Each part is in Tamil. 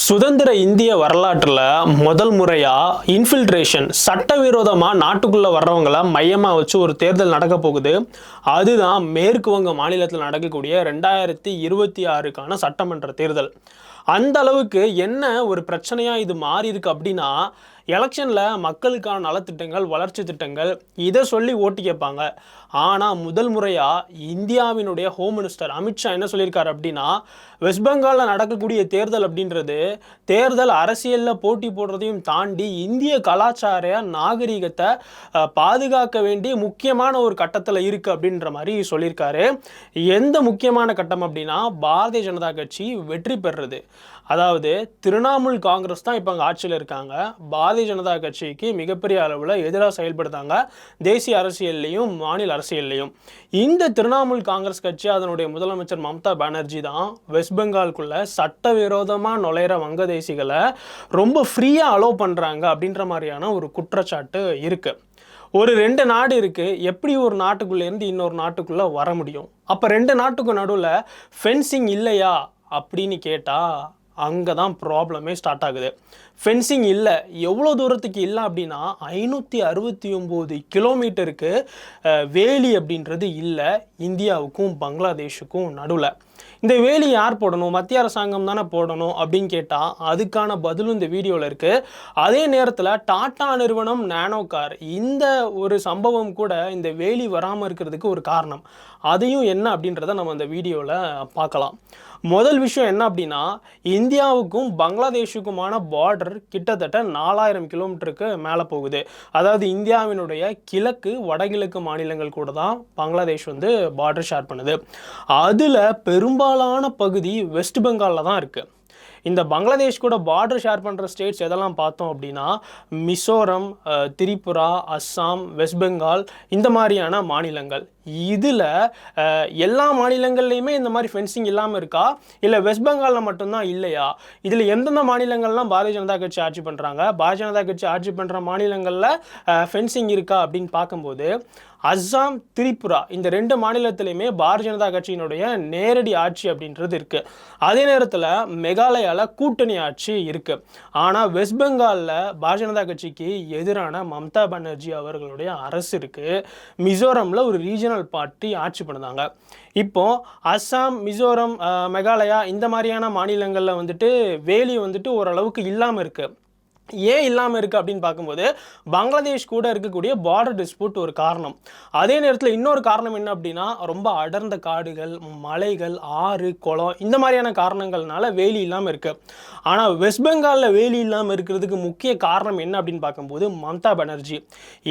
சுதந்திர இந்திய வரலாற்றில் முதல் முறையாக இன்ஃபில்ட்ரேஷன் சட்டவிரோதமாக நாட்டுக்குள்ளே வர்றவங்களை மையமாக வச்சு ஒரு தேர்தல் நடக்க போகுது. அதுதான் மேற்கு வங்க மாநிலத்தில் நடக்கக்கூடிய ரெண்டாயிரத்தி இருபத்தி ஆறுக்கான சட்டமன்ற தேர்தல். அந்த அளவுக்கு என்ன ஒரு பிரச்சனையாக இது மாறி இருக்கு அப்படின்னா எலெக்ஷனில் மக்களுக்கான நலத்திட்டங்கள் வளர்ச்சி திட்டங்கள் இதை சொல்லி ஓட்டு கேட்பாங்க. ஆனால் முதல் முறையாக இந்தியாவினுடைய ஹோம் மினிஸ்டர் அமித்ஷா என்ன சொல்லியிருக்காரு அப்படின்னா வெஸ்ட் பெங்காலில் நடக்கக்கூடிய தேர்தல் அப்படின்றது தேர்தல் அரசியலில் போட்டி போடுறதையும் தாண்டி இந்திய கலாச்சார நாகரிகத்தை பாதுகாக்க வேண்டிய முக்கியமான ஒரு கட்டத்தில் இருக்குது அப்படின்ற மாதிரி சொல்லியிருக்காரு. எந்த முக்கியமான கட்டம் அப்படின்னா பாரதிய ஜனதா கட்சி வெற்றி பெறுறது. அதாவது திரிணாமுல் காங்கிரஸ் தான் இப்போ அங்கே ஆட்சியில் இருக்காங்க. பாரதிய ஜனதா கட்சிக்கு மிகப்பெரிய அளவில் எதிராக செயல்படுத்தாங்க தேசிய அரசியல்லையும் மாநில அரசியல்லையும். இந்த திரிணாமுல் காங்கிரஸ் கட்சி அதனுடைய முதலமைச்சர் மம்தா பானர்ஜி தான் வெஸ்ட் பெங்கால்குள்ள சட்டவிரோதமாக நுழையிற வங்கதேசிகளை ரொம்ப ஃப்ரீயாக அலோவ் பண்ணுறாங்க அப்படின்ற மாதிரியான ஒரு குற்றச்சாட்டு இருக்குது ஒரு ரெண்டு நாடு இருக்கு எப்படி ஒரு நாட்டுக்குள்ள இருந்து இன்னொரு நாட்டுக்குள்ள வர முடியும்? அப்ப ரெண்டு நாட்டுக்கு நடுவில் ஃபென்சிங் இல்லையா அப்படின்னு கேட்டா அங்கே தான் ப்ராப்ளமே ஸ்டார்ட் ஆகுது. ஃபென்சிங் இல்லை. எவ்வளோ தூரத்துக்கு இல்லை அப்படின்னா ஐநூற்றி அறுபத்தி ஒம்பது கிலோமீட்டருக்கு வேலி அப்படின்றது இல்லை. இந்தியாவுக்கும் பங்களாதேஷுக்கும் நடுவில். இந்த வேலி யார் போடணும்? மத்திய அரசாங்கம் தானே போடணும் அப்படின்னு கேட்டால் அதுக்கான பதிலும் இந்த வீடியோவில் இருக்குது அதே நேரத்தில் டாடா நிறுவனம் நானோ கார். இந்த ஒரு சம்பவம் கூட இந்த வேலி வராமல் இருக்கிறதுக்கு ஒரு காரணம். அதையும் என்ன அப்படின்றத நம்ம இந்த வீடியோவில் பார்க்கலாம். முதல் விஷயம் என்ன அப்படின்னா இந்தியாவுக்கும் பங்களாதேஷுக்குமான பார்டர் கிட்டத்தட்ட நாலாயிரம் கிலோமீட்டருக்கு மேலே போகுது. அதாவது இந்தியாவினுடைய கிழக்கு வடகிழக்கு மாநிலங்கள் கூட தான் பங்களாதேஷ் வந்து பார்டர் ஷேர் பண்ணுது. அதில் பெரும்பாலான பகுதி வெஸ்ட் பெங்காலில் தான் இருக்குது இந்த பங்களாதேஷ் கூட பார்டர் ஷேர் பண்ணுற ஸ்டேட்ஸ் எதெல்லாம் பார்த்தோம் அப்படின்னா மிசோரம் திரிபுரா அஸ்ஸாம் வெஸ்ட் பெங்கால் இந்த மாதிரியான மாநிலங்கள். இதில் எல்லா மாநிலங்கள்லையுமே இந்த மாதிரி ஃபென்சிங் இல்லாமல் இருக்கா? இல்லை வெஸ்ட் பெங்காலில் மட்டும்தான் இல்லையா? இதில் எந்தெந்த மாநிலங்கள்லாம் பாரதிய ஜனதா கட்சி ஆட்சி பண்ணுறாங்க பாரதிய ஜனதா கட்சி ஆட்சி பண்ணுற மாநிலங்களில் ஃபென்சிங் இருக்கா அப்படின்னு பார்க்கும்போது அஸ்ஸாம் திரிபுரா இந்த ரெண்டு மாநிலத்திலையுமே பாரதிய ஜனதா கட்சியினுடைய நேரடி ஆட்சி அப்படின்றது இருக்குது அதே நேரத்தில் மெகாலயாவில் கூட்டணி ஆட்சி இருக்குது ஆனால் வெஸ்ட் பெங்காலில் பாரதிய ஜனதா கட்சிக்கு எதிரான மம்தா பானர்ஜி அவர்களுடைய அரசு இருக்குது மிசோரமில் ஒரு ரீஜன் ரீஜனல் பார்ட்டி ஆட்சி பண்ணுதாங்க. இப்போ அஸ்ஸாம் மிசோரம் மெகாலயா இந்த மாதிரியான மாநிலங்களில் வந்துட்டு வேலி வந்துட்டு ஓரளவுக்கு இல்லாமல் இருக்கு. ஏன் இல்லாமல் இருக்குது அப்படின்னு பார்க்கும்போது பங்களாதேஷ் கூட இருக்கக்கூடிய பார்டர் டிஸ்பியூட் ஒரு காரணம். அதே நேரத்தில் இன்னொரு காரணம் என்ன அப்படின்னா ரொம்ப அடர்ந்த காடுகள் மலைகள் ஆறு குளம் இந்த மாதிரியான காரணங்கள்னால வேலி இல்லாமல் இருக்குது ஆனால் வெஸ்ட் பெங்காலில் வேலி இல்லாமல் இருக்கிறதுக்கு முக்கிய காரணம் என்ன அப்படின்னு பார்க்கும்போது மம்தா பானர்ஜி.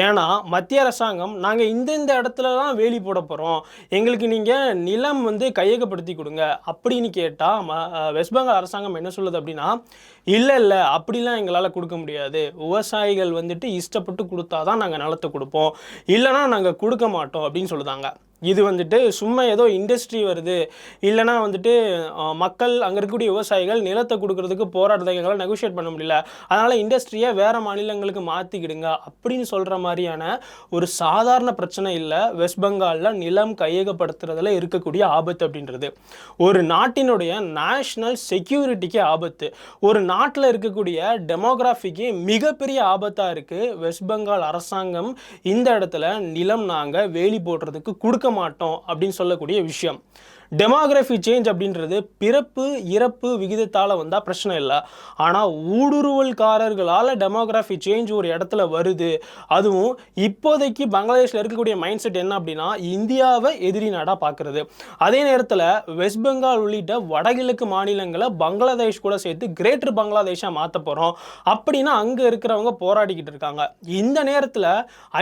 ஏன்னா மத்திய அரசாங்கம் நாங்கள் இந்த இந்த இடத்துல தான் வேலி போட போகிறோம் எங்களுக்கு நீங்கள் நிலம் வந்து கையகப்படுத்தி கொடுங்க. அப்படின்னு கேட்டால் வெஸ்ட் பெங்கால் அரசாங்கம் என்ன சொல்லுது அப்படின்னா இல்லை இல்லை அப்படிலாம் எங்களால் கொடுக்க முடியாது. விவசாயிகள் வந்துட்டு இஷ்டப்பட்டு கொடுத்தா தான் நாங்கள் நிலத்தை கொடுப்போம். இல்லைனா நாங்கள் கொடுக்க மாட்டோம் அப்படின்னு சொல்லுதாங்க. இது வந்துட்டு சும்மா ஏதோ இண்டஸ்ட்ரி வருது. இல்லைனா வந்துட்டு மக்கள் அங்கே இருக்கக்கூடிய விவசாயிகள் நிலத்தை கொடுக்கறதுக்கு போராட்டத்தை எங்களால் நெகோஷியேட் பண்ண முடியல. அதனால் இண்டஸ்ட்ரியை வேறு மாநிலங்களுக்கு மாற்றிக்கிடுங்க அப்படின்னு சொல்கிற மாதிரியான ஒரு சாதாரண பிரச்சனை இல்லை. வெஸ்ட் பெங்காலில் நிலம் கையகப்படுத்துறதுல இருக்கக்கூடிய ஆபத்து அப்படின்றது. ஒரு நாட்டினுடைய நேஷ்னல் செக்யூரிட்டிக்கு ஆபத்து. ஒரு நாட்டில் இருக்கக்கூடிய டெமோகிராஃபிக்கு மிகப்பெரிய ஆபத்தாக இருக்குது வெஸ்ட் பெங்கால் அரசாங்கம் இந்த இடத்துல நிலம் நாங்கள் வேலி போடுறதுக்கு கொடுக்க மாட்டோம் அப்படின்னு சொல்லக்கூடிய விஷயம். டெமோகிராஃபி சேஞ்ச் அப்படின்றது பிறப்பு இறப்பு விகிதத்தால் வந்தால் பிரச்சனை இல்லை. ஆனால் ஊடுருவல்காரர்களால் டெமோகிராஃபி சேஞ்ச் ஒரு இடத்துல வருது. அதுவும் இப்போதைக்கு பங்களாதேஷில் இருக்கக்கூடிய மைண்ட் செட் என்ன அப்படின்னா இந்தியாவை எதிரி நாடாக பார்க்குறது அதே நேரத்தில் வெஸ்ட் பெங்கால் உள்ளிட்ட வடகிழக்கு மாநிலங்களை பங்களாதேஷ் கூட சேர்த்து கிரேட்டர் பங்களாதேஷாக மாற்ற போகிறோம் அப்படின்னா அங்கே இருக்கிறவங்க போராடிக்கிட்டு இருக்காங்க. இந்த நேரத்தில்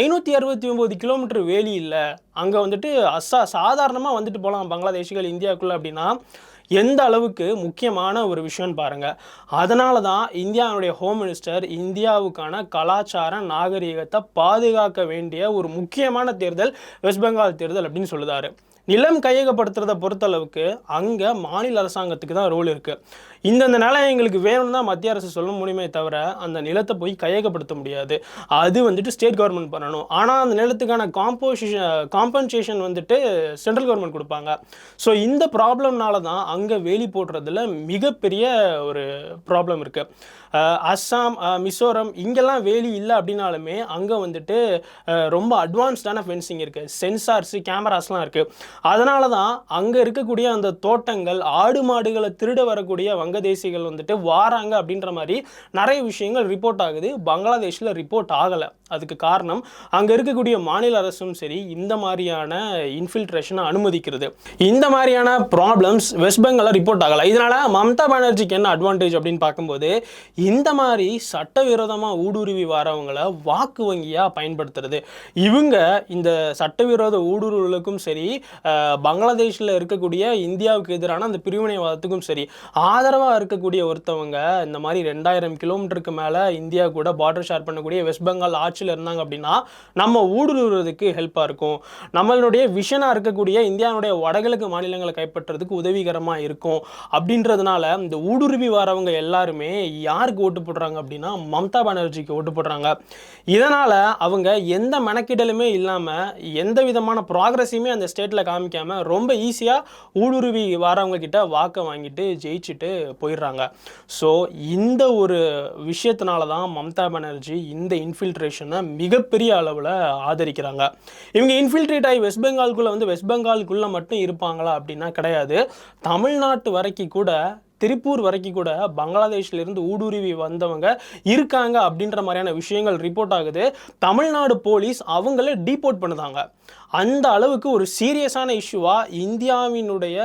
ஐநூற்றி அறுபத்தி ஒம்பது கிலோமீட்டர் வேலி இல்லை. அங்கே வந்துட்டு அசா சாதாரணமாக வந்துட்டு போகலாம் பங்களாதேஷிகள். இந்தியாவுக்குள்ளே அப்படின்னா எந்த அளவுக்கு முக்கியமான ஒரு விஷயம்னு பாருங்க. அதனால தான் இந்தியாவுடைய ஹோம் மினிஸ்டர் இந்தியாவுக்கான கலாச்சார நாகரீகத்தை பாதுகாக்க வேண்டிய ஒரு முக்கியமான தேர்தல் வெஸ்ட் பெங்கால் தேர்தல் அப்படின்னு சொல்லுதாரு. நிலம் கையகப்படுத்துறத பொறுத்தளவுக்கு அங்கே மாநில அரசாங்கத்துக்கு தான் ரோல் இருக்குது இந்தந்த நிலம் எங்களுக்கு வேணும்னு தான் மத்திய அரசு சொல்ல முடியுமே தவிர அந்த நிலத்தை போய் கையகப்படுத்த முடியாது. அது வந்துட்டு ஸ்டேட் கவர்மெண்ட் பண்ணணும். ஆனால் அந்த நிலத்துக்கான காம்போசிஷன் காம்பன்சேஷன் வந்துட்டு சென்ட்ரல் கவர்மெண்ட் கொடுப்பாங்க. ஸோ இந்த ப்ராப்ளம்னால தான் அங்கே வேலி போடுறதுல மிகப்பெரிய ஒரு ப்ராப்ளம் இருக்குது அஸ்ஸாம் மிசோரம் இங்கெல்லாம் வேலி இல்லை அப்படின்னாலுமே அங்கே வந்துட்டு ரொம்ப அட்வான்ஸ்டான ஃபென்சிங் இருக்குது சென்சார்ஸு கேமராஸ்லாம் இருக்குது அதனால தான் அங்கே இருக்கக்கூடிய அந்த தோட்டங்கள் ஆடு மாடுகளை திருட வரக்கூடிய வங்கதேசிகள் வந்துட்டு வாராங்க அப்படின்ற மாதிரி நிறைய விஷயங்கள் ரிப்போர்ட் ஆகுது. பங்களாதேஷில் ரிப்போர்ட் ஆகலை. அதுக்கு காரணம் அங்கே இருக்கக்கூடிய மாநில அரசும் சரி இந்த மாதிரியான இன்ஃபில்ட்ரேஷனை அனுமதிக்கிறது. இந்த மாதிரியான ப்ராப்ளம்ஸ் வெஸ்ட் பெங்காலில் ரிப்போர்ட் ஆகலை. இதனால் மம்தா பானர்ஜிக்கு என்ன அட்வான்டேஜ் அப்படின்னு பார்க்கும்போது இந்த மாதிரி சட்டவிரோதமாக ஊடுருவி வரவங்களை வாக்கு வங்கியாக பயன்படுத்துறது. இவங்க இந்த சட்டவிரோத ஊடுருவலுக்கும் சரி பங்களாதேஷில் இருக்கக்கூடிய இந்தியாவுக்கு எதிரான அந்த பிரிவினைவாதத்துக்கும் சரி ஆதரவாக இருக்கக்கூடிய ஒருத்தவங்க இந்த மாதிரி ரெண்டாயிரம் கிலோமீட்டருக்கு மேலே இந்தியா கூட பார்டர் ஷேர் பண்ணக்கூடிய வெஸ்ட் பெங்கால் ஆட்சியில் இருந்தாங்க அப்படின்னா நம்ம ஊடுருவதுக்கு ஹெல்ப்பாக இருக்கும். நம்மளுடைய விஷனாக இருக்கக்கூடிய இந்தியாவுடைய வடகிழக்கு மாநிலங்களை கைப்பற்றுறதுக்கு உதவிகரமாக இருக்கும். அப்படின்றதுனால இந்த ஊடுருவி வரவங்க எல்லாருமே யாருக்கு ஓட்டு போடுறாங்க அப்படின்னா மம்தா பானர்ஜிக்கு ஓட்டு போடுறாங்க. இதனால் அவங்க எந்த மெனக்கிடலுமே இல்லாமல் எந்த விதமான ப்ராக்ரஸையுமே அந்த ஸ்டேட்டில் காமிக்காமல் ரொம்ப ஈஸியாக ஊடுருவி வரவங்க கிட்ட வாக்கை வாங்கிட்டு ஜெயிச்சுட்டு போயிடுறாங்க. ஸோ இந்த ஒரு விஷயத்தினால தான் மம்தா பானர்ஜி இந்த இன்ஃபில்ட்ரேஷனை மிகப்பெரிய அளவில் ஆதரிக்கிறாங்க. இவங்க இன்ஃபில்ட்ரேட் ஆகி வெஸ்ட் பெங்கால்குள்ளே வந்து வெஸ்ட் பெங்கால்குள்ளே மட்டும் இருப்பாங்களா அப்படின்னா கிடையாது. தமிழ்நாட்டு வரைக்கும் கூட திருப்பூர் வரைக்கும் கூட பங்களாதேஷ்லேருந்து ஊடுருவி வந்தவங்க இருக்காங்க அப்படின்ற மாதிரியான விஷயங்கள் ரிப்போர்ட் ஆகுது. தமிழ்நாடு போலீஸ் அவங்கள டீபோர்ட் பண்ணுதாங்க. அந்த அளவுக்கு ஒரு சீரியஸான இஷ்யூவாக இந்தியாவினுடைய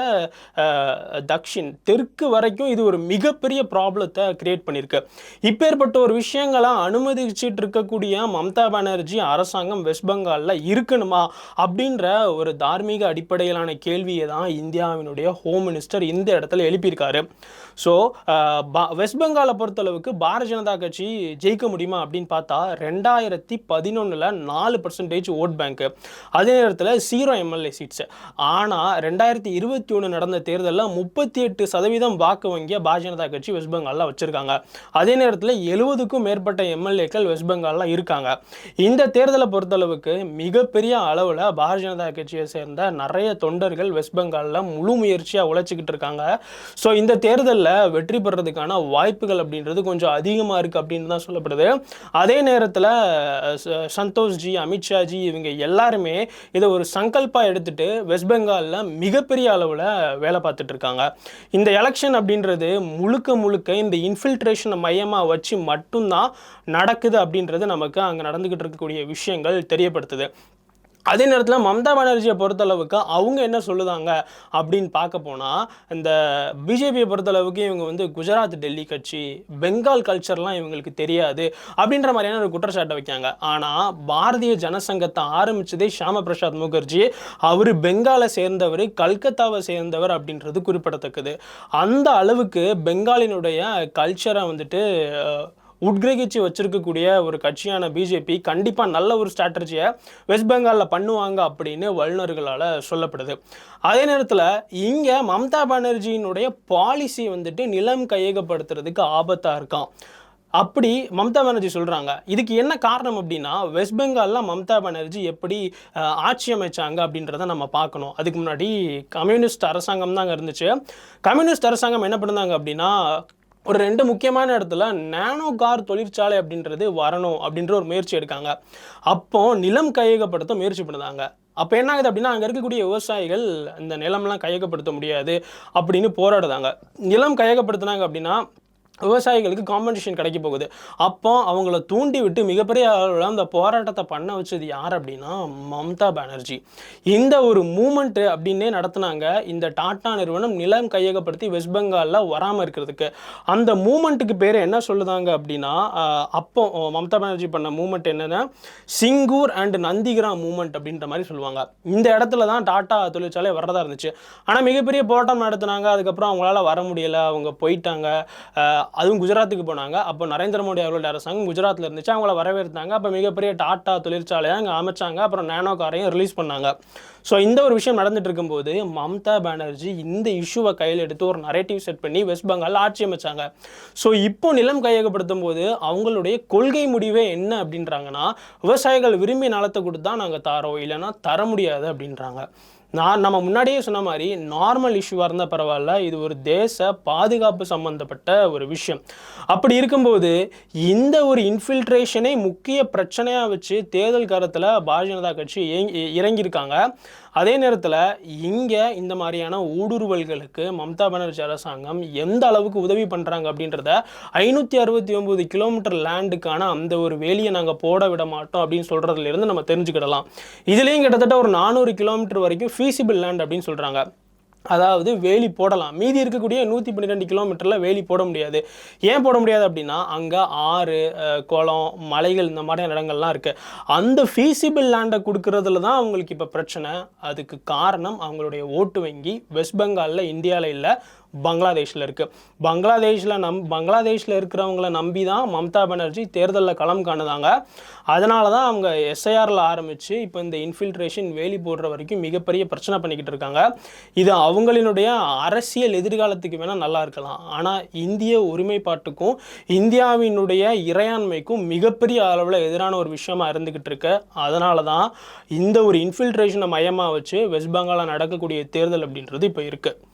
தக்ஷின் தெற்கு வரைக்கும் இது ஒரு மிகப்பெரிய ப்ராப்ளத்தை கிரியேட் பண்ணியிருக்கு. இப்பேற்பட்ட ஒரு விஷயங்களை அனுமதிச்சிட்டு இருக்கக்கூடிய மம்தா பானர்ஜி அரசாங்கம் வெஸ்ட் பெங்காலில் இருக்கணுமா அப்படின்ற ஒரு தார்மீக அடிப்படையிலான கேள்வியை தான் இந்தியாவினுடைய ஹோம் மினிஸ்டர் இந்த இடத்துல எழுப்பியிருக்காரு. ஸோ வெஸ்ட் பெங்காலை பொறுத்தளவுக்கு பாரதிய ஜனதா கட்சி ஜெயிக்க முடியுமா அப்படின்னு பார்த்தா ரெண்டாயிரத்தி பதினொன்றில் நாலு பர்சன்டேஜ் ஓட் பேங்க்கு அதே நேரத்தில் ஜீரோ எம்எல்ஏ சீட்ஸ் ஆனால் ரெண்டாயிரத்தி இருபத்தி ஒன்று நடந்த தேர்தலில் முப்பத்தி எட்டு சதவீதம் வாக்கு வங்கிய பாரதிய ஜனதா கட்சி வெஸ்ட் பெங்காலில் வச்சுருக்காங்க. அதே நேரத்தில் எழுபதுக்கும் மேற்பட்ட எம்எல்ஏக்கள் வெஸ்ட் பெங்காலில் இருக்காங்க. இந்த தேர்தலை பொறுத்தளவுக்கு மிகப்பெரிய அளவில் பாரதிய ஜனதா கட்சியை சேர்ந்த நிறைய தொண்டர்கள் வெஸ்ட் பெங்காலில் முழு முயற்சியாக உழைச்சிக்கிட்டு இருக்காங்க. ஸோ இந்த தேர்தலில் வெற்றி பெறதுக்கான வாய்ப்புகள் அப்படின்றது கொஞ்சம் அதிகமாக இருக்குது அப்படின்னு தான் சொல்லப்படுது. அதே நேரத்தில் சந்தோஷ்ஜி அமித்ஷாஜி இவங்க எல்லாருமே இதை ஒரு சங்கல்பாக எடுத்துட்டு வெஸ்ட் பெங்காலில் மிகப்பெரிய அளவில் வேலை பார்த்துட்டு இருக்காங்க. இந்த எலெக்ஷன் அப்படின்றது முழுக்க முழுக்க இந்த இன்ஃபில்ட்ரேஷனை மையமாக வச்சு மட்டும்தான் நடக்குது அப்படின்றது நமக்கு அங்கே நடந்துக்கிட்டு இருக்கக்கூடிய விஷயங்கள் தெரியப்படுத்துது. அதே நேரத்தில் மம்தா பானர்ஜியை பொறுத்தளவுக்கு அவங்க என்ன சொல்லுதாங்க அப்படின்னு பார்க்க போனால் இந்த பிஜேபியை பொறுத்தளவுக்கு இவங்க வந்து குஜராத் டெல்லி கட்சி பெங்கால் கல்ச்சர்லாம் இவங்களுக்கு தெரியாது அப்படின்ற மாதிரியான ஒரு குற்றச்சாட்டை வைக்காங்க ஆனால் பாரதிய ஜனசங்கத்தை ஆரம்பிச்சதே ஷியாம பிரசாத் முகர்ஜி. அவர் பெங்காலை சேர்ந்தவர் கல்கத்தாவை சேர்ந்தவர் அப்படின்றது குறிப்பிடத்தக்கது. அந்த அளவுக்கு பெங்காலினுடைய கல்ச்சரை வந்துட்டு உட்கிரகிச்சு வச்சிருக்கக்கூடிய ஒரு கட்சியான பிஜேபி கண்டிப்பாக நல்ல ஒரு ஸ்ட்ராட்டஜியை வெஸ்ட் பெங்காலில் பண்ணுவாங்க அப்படின்னு வல்லுநர்களால் சொல்லப்படுது. அதே நேரத்தில் இங்கே மம்தா பானர்ஜியினுடைய பாலிசி வந்துட்டு நிலம் கையகப்படுத்துறதுக்கு ஆபத்தாக இருக்கான் அப்படி மம்தா பானர்ஜி சொல்கிறாங்க இதுக்கு என்ன காரணம் அப்படின்னா வெஸ்ட் பெங்காலில் மம்தா பானர்ஜி எப்படி ஆட்சி அமைச்சாங்க அப்படின்றத நம்ம பார்க்கணும். அதுக்கு முன்னாடி கம்யூனிஸ்ட் அரசாங்கம் தான் அங்கே இருந்துச்சு. கம்யூனிஸ்ட் அரசாங்கம் என்ன பண்ணாங்க அப்படின்னா ஒரு ரெண்டு முக்கியமான இடத்துல நானோ கார் தொழிற்சாலை அப்படின்றது வரணும் அப்படின்ற ஒரு முயற்சி எடுக்காங்க. அப்போ நிலம் கையகப்படுத்த முயற்சி பண்ணுதாங்க. அப்போ என்ன ஆகுது அப்படின்னா அங்கே இருக்கக்கூடிய விவசாயிகள் இந்த நிலம்லாம் கையகப்படுத்த முடியாது அப்படின்னு போராடுதாங்க. நிலம் கையகப்படுத்தினாங்க அப்படின்னா விவசாயிகளுக்கு காம்பன்சேஷன் கிடைக்க போகுது. அப்போ அவங்கள தூண்டி விட்டு மிகப்பெரிய அளவில் அந்த போராட்டத்தை பண்ண வச்சது யார் அப்படின்னா மம்தா பானர்ஜி. இந்த ஒரு மூமெண்ட்டு அப்படின்னே நடத்துனாங்க இந்த டாடா நிறுவனம் நிலம் கையகப்படுத்தி வெஸ்ட் பெங்காலில் வராமல் இருக்கிறதுக்கு. அந்த மூமெண்ட்டுக்கு பேர் என்ன சொல்லுதாங்க அப்படின்னா அப்போ மம்தா பானர்ஜி பண்ண மூமெண்ட் என்னன்னா சிங்கூர் அண்ட் நந்திகிராம் மூமெண்ட் அப்படின்ற மாதிரி சொல்லுவாங்க. இந்த இடத்துல தான் டாட்டா தொழிற்சாலை வர்றதா இருந்துச்சு. ஆனால் மிகப்பெரிய போராட்டம் நடத்துனாங்க. அதுக்கப்புறம் அவங்களால வர முடியலை. அவங்க போயிட்டாங்க. அதுவும் குஜராத்துக்கு போனாங்க. அப்போ நரேந்திர மோடி அவர்களுடைய அரசாங்கம் குஜராத்தில் இருந்துச்சு. அவங்கள வரவேற்றாங்க. அப்போ மிகப்பெரிய டாட்டா தொழிற்சாலையை அங்கே அமைச்சாங்க. அப்புறம் நேனோ காரையும் ரிலீஸ் பண்ணாங்க. ஸோ இந்த ஒரு விஷயம் நடந்துட்டு இருக்கும்போது மம்தா பானர்ஜி இந்த இஷ்யூவை கையில் எடுத்து ஒரு நரேட்டிவ் செட் பண்ணி வெஸ்ட் பெங்கால் ஆட்சி அமைச்சாங்க. ஸோ இப்போ நிலம் கையகப்படுத்தும் போது அவங்களுடைய கொள்கை முடிவே என்ன அப்படின்றாங்கன்னா விவசாயிகள் விரும்பி நிலத்தை கொடுத்தா நாங்கள் தரோம். இல்லைன்னா தர முடியாது அப்படின்றாங்க. நான் நம்ம முன்னாடியே சொன்ன மாதிரி நார்மல் இஷ்யூவாக இருந்தால் பரவாயில்ல. இது ஒரு தேச பாதுகாப்பு சம்மந்தப்பட்ட ஒரு விஷயம். அப்படி இருக்கும்போது இந்த ஒரு இன்ஃபில்ட்ரேஷனை முக்கிய பிரச்சனையாக வச்சு தேர்தல் காலத்தில் பாரதிய ஜனதா கட்சி இறங்கியிருக்காங்க. அதே நேரத்தில் இங்கே இந்த மாதிரியான ஊடுருவல்களுக்கு மம்தா பானர்ஜி அரசாங்கம் எந்த அளவுக்கு உதவி பண்ணுறாங்க அப்படின்றத ஐநூற்றி அறுபத்தி ஒம்பது கிலோமீட்டர் லேண்டுக்கான அந்த ஒரு வேலியை நாங்கள் போட விட மாட்டோம் அப்படின்னு சொல்கிறதுல இருந்து நம்ம தெரிஞ்சுக்கிடலாம். இதுலேயும் கிட்டத்தட்ட ஒரு நானூறு கிலோமீட்டர் வரைக்கும் ஃபீசிபிள் லேண்ட் அப்படின்னு சொல்கிறாங்க அதாவது வேலி போடலாம். மீதி இருக்கக்கூடிய நூற்றி பன்னிரெண்டு கிலோமீட்டரில் வேலி போட முடியாது. ஏன் போட முடியாது அப்படின்னா அங்கே ஆறு குளம் மலைகள் இந்த மாதிரியான இடங்கள்லாம் இருக்குது அந்த ஃபீஸிபிள் லேண்டை கொடுக்கறதுல தான் அவங்களுக்கு இப்போ பிரச்சனை. அதுக்கு காரணம் அவங்களுடைய ஓட்டு வங்கி. வெஸ்ட் பெங்காலில் இந்தியாவில் இல்லை. பங்களாதேஷில் இருக்குது பங்களாதேஷில் நம் பங்களாதேஷில் இருக்கிறவங்கள நம்பி தான் மம்தா பானர்ஜி தேர்தலில் களம் காணுதாங்க அதனால தான் அவங்க எஸ்ஐஆரில் ஆரம்பித்து இப்போ இந்த இன்ஃபில்ட்ரேஷன் வேலி போடுற வரைக்கும் மிகப்பெரிய பிரச்சனை பண்ணிக்கிட்டு இருக்காங்க. இது அவங்களினுடைய அரசியல் எதிர்காலத்துக்கு வேணால் நல்லா இருக்கலாம். ஆனால் இந்திய ஒருமைப்பாட்டுக்கும் இந்தியாவினுடைய இறையாண்மைக்கும் மிகப்பெரிய அளவில் எதிரான ஒரு விஷயமா இருந்துக்கிட்டு இருக்கு. அதனால தான் இந்த ஒரு இன்ஃபில்ட்ரேஷனை மையமாக வச்சு வெஸ்ட் பெங்காலில் நடக்கக்கூடிய தேர்தல் அப்படின்றது இப்போ இருக்குது